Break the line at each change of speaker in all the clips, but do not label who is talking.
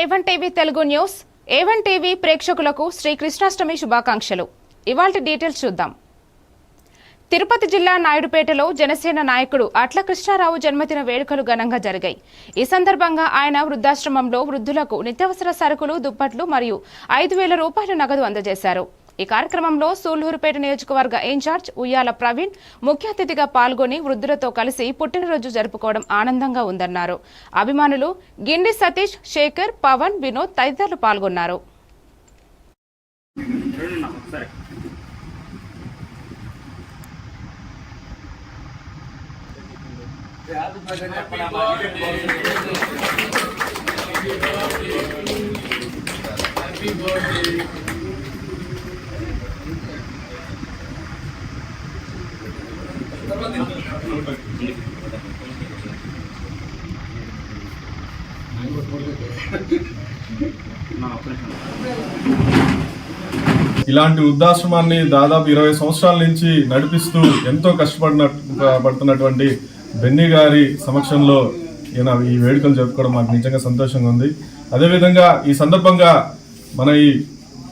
A one TV Telugu news A one TV ప్రేక్షకులకు శ్రీ కృష్ణాష్టమి శుభాకాంక్షలు. ఇవాల్టి డీటెయిల్స్ చూద్దాం. తిరుపతి జిల్లా నాయుడుపేటలో జనసేన నాయకుడు అట్ల కృష్ణారావు జన్మదిన వేడుకలు ఘనంగా జరిగాయి. ఈ సందర్భంగా ఆయన వృద్ధాశ్రమంలో వృద్ధులకు నిత్యావసర సరుకులు దుప్పట్లు మరియు ఐదు వేల రూపాయల నగదు అందజేశారు. ఈ కార్యక్రమంలో సూళ్ళూరుపేట నియోజకవర్గ ఇన్ఛార్జ్ ఉయ్యాల ప్రవీణ్ ముఖ్య అతిథిగా పాల్గొని వృద్ధులతో కలిసి పుట్టినరోజు జరుపుకోవడం ఆనందంగా ఉందన్నారు. అభిమానులు గిండి సతీష్ శేఖర్ పవన్ వినోద్ తదితరులు పాల్గొన్నారు.
ఇలాంటి వృద్ధాశ్రమాన్ని దాదాపు ఇరవై సంవత్సరాల నుంచి నడిపిస్తూ ఎంతో కష్టపడిన పడుతున్నటువంటి బెన్నీ గారి సమక్షంలో ఈయన ఈ వేడుకలు జరుపుకోవడం మాకు నిజంగా సంతోషంగా ఉంది. అదేవిధంగా ఈ సందర్భంగా మన ఈ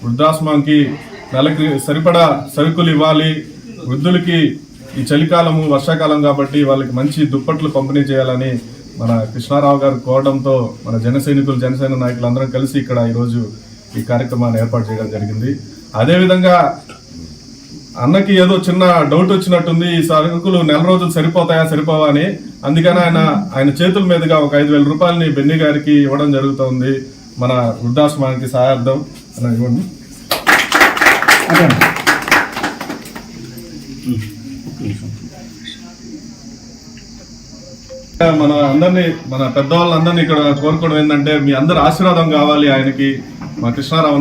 వృద్ధాశ్రమానికి నెలకి సరిపడా సరుకులు ఇవ్వాలి వృద్ధులకి ఈ చలికాలము వర్షాకాలం కాబట్టి వాళ్ళకి మంచి దుప్పట్లు పంపిణీ చేయాలని మన కృష్ణారావు గారు కోరడంతో మన జన సైనికులు జనసేన నాయకులు అందరం కలిసి ఇక్కడ ఈరోజు ఈ కార్యక్రమాన్ని ఏర్పాటు చేయడం జరిగింది. అదేవిధంగా అన్నకి ఏదో చిన్న డౌట్ వచ్చినట్టుంది ఈ సరుకులు నెల రోజులు సరిపోతాయా సరిపోవా అని. అందుకని ఆయన ఆయన చేతుల మీదుగా ఒక ఐదు వేల రూపాయలని బెన్ని గారికి ఇవ్వడం జరుగుతుంది. మన వృద్ధాశ్రమానికి సహాయార్థం అలా ఇవ్వండి. మన అందరినీ మన పెద్దవాళ్ళందరినీ ఇక్కడ కోరుకోవడం ఏంటంటే మీ అందరి ఆశీర్వాదం కావాలి ఆయనకి మా కృష్ణారావు